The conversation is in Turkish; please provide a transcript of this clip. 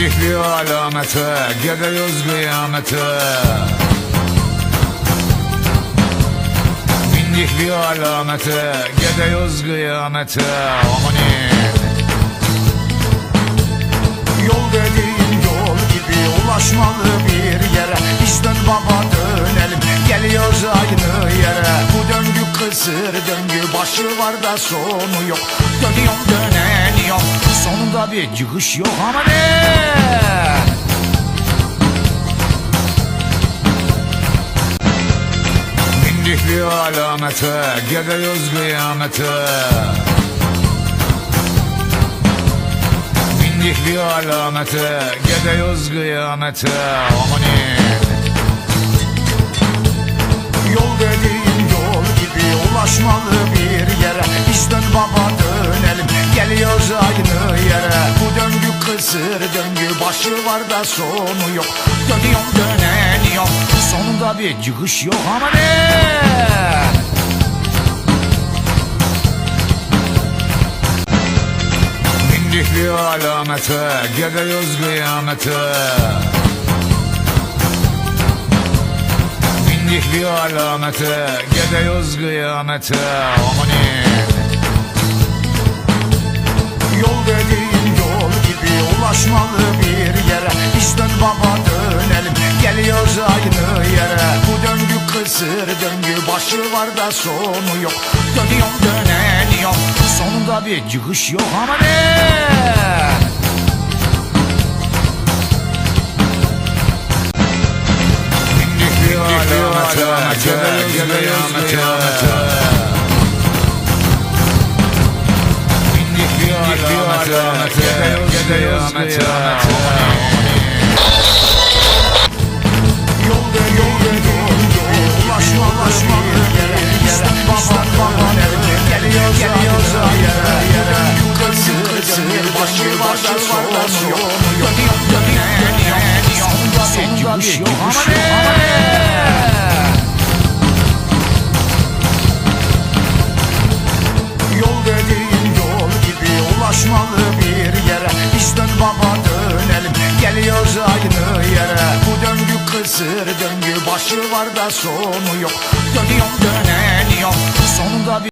Bir alamete Gidiyoruz kıyamete. Bindik bir alamete Gidiyoruz kıyamete. Amanin Yol dediğin yol gibi ulaşmalı bir yere. Biz dön baba dönelim. Geliyoruz aynı yere. Bu döngü kısır döngü başı var da sonu yok. Dönüyorum döneniyorum Sonunda bir çıkış yok ama ne? Bindik bir alamete Gidiyoruz kıyamete Bindik bir alamete Gidiyoruz kıyamete Amanin Yol dediğin yol gibi ulaşmalı bir yere. Biz dön baba kısır döngü başı var da sonu yok. Dönüyorum döneniyorum Sonunda bir çıkış yok ama ne? Bindik bir alamete Gidiyoruz kıyamete. Bindik bir alamete Gidiyoruz kıyamete. Amanin başı var da sonu yok Dönüyorum döneniyorum Sonunda bir çıkış yok ama ne? Bindik bir alamete Gidiyoruz kıyamete Bindik bir alamete Gidiyoruz kıyamete Yol yok Dönüyorum döneniyorum Sonunda bir çıkış yok ama ne? Yol dediğin yol gibi ulaşmalı bir yere Biz dön baba dönelim geliyoruz aynı yere Bu döngü kısır döngü başı var da sonu yok Dönüyorum döneniyorum Sonunda bir